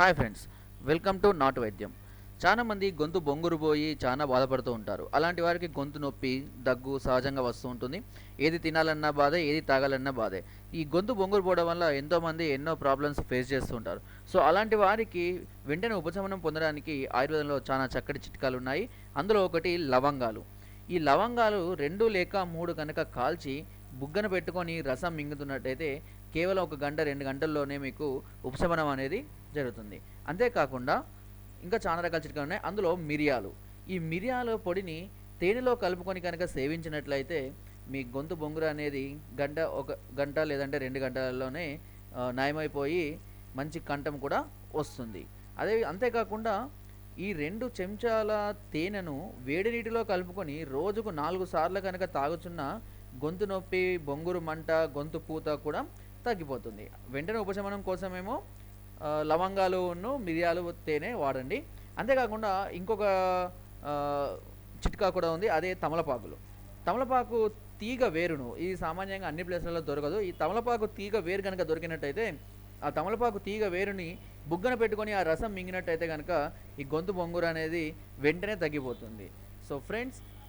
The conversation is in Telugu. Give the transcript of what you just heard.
హాయ్ ఫ్రెండ్స్ వెల్కమ్ టు నాటు వైద్యం చాలా మంది గొంతు బొంగురు పోయి చాలా బాధపడుతూ ఉంటారు. అలాంటి వారికి గొంతు నొప్పి దగ్గు సహజంగా వస్తూ ఉంటుంది. ఏది తినాలన్నా బాధే ఏది తాగాలన్నా బాధే. ఈ గొంతు బొంగురు పోవడం వల్ల ఎంతోమంది ఎన్నో ప్రాబ్లమ్స్ ఫేస్ చేస్తూ ఉంటారు. సో అలాంటి వారికి వెంటనే ఉపశమనం పొందడానికి ఆయుర్వేదంలో చాలా చక్కటి చిట్కాలు ఉన్నాయి. అందులో ఒకటి లవంగాలు. ఈ లవంగాలు రెండు లేక మూడు కనుక కాల్చి బుగ్గన పెట్టుకొని రసం మింగుతున్నట్టయితే కేవలం ఒక గంట రెండు గంటల్లోనే మీకు ఉపశమనం అనేది జరుగుతుంది. అంతేకాకుండా ఇంకా చాలా రకాల చిట్కాలు ఉన్నాయి. అందులో మిరియాలు. ఈ మిరియాల పొడిని తేనెలో కలుపుకొని కనుక సేవించినట్లయితే మీ గొంతు బొంగురు అనేది గంట ఒక గంట లేదంటే రెండు గంటలలోనే నయమైపోయి మంచి కంఠం కూడా వస్తుంది. అదే అంతేకాకుండా ఈ రెండు చెంచాల తేనెను వేడి నీటిలో కలుపుకొని రోజుకు నాలుగు సార్లు కనుక తాగుచున్న గొంతు నొప్పి బొంగురు మంట గొంతు పూత కూడా తగ్గిపోతుంది. వెంటనే ఉపశమనం కోసమేమో లవంగాలును మిరియాలు తేనె వాడండి. అంతేకాకుండా ఇంకొక చిట్కా కూడా ఉంది అదే తమలపాకులు. తమలపాకు తీగ వేరును ఇది సామాన్యంగా అన్ని ప్లేస్లలో దొరకదు. ఈ తమలపాకు తీగ వేరు కనుక దొరికినట్టయితే ఆ తమలపాకు తీగ వేరుని బుగ్గన పెట్టుకొని ఆ రసం మింగినట్టయితే కనుక ఈ గొంతు బొంగురు అనేది వెంటనే తగ్గిపోతుంది. So friends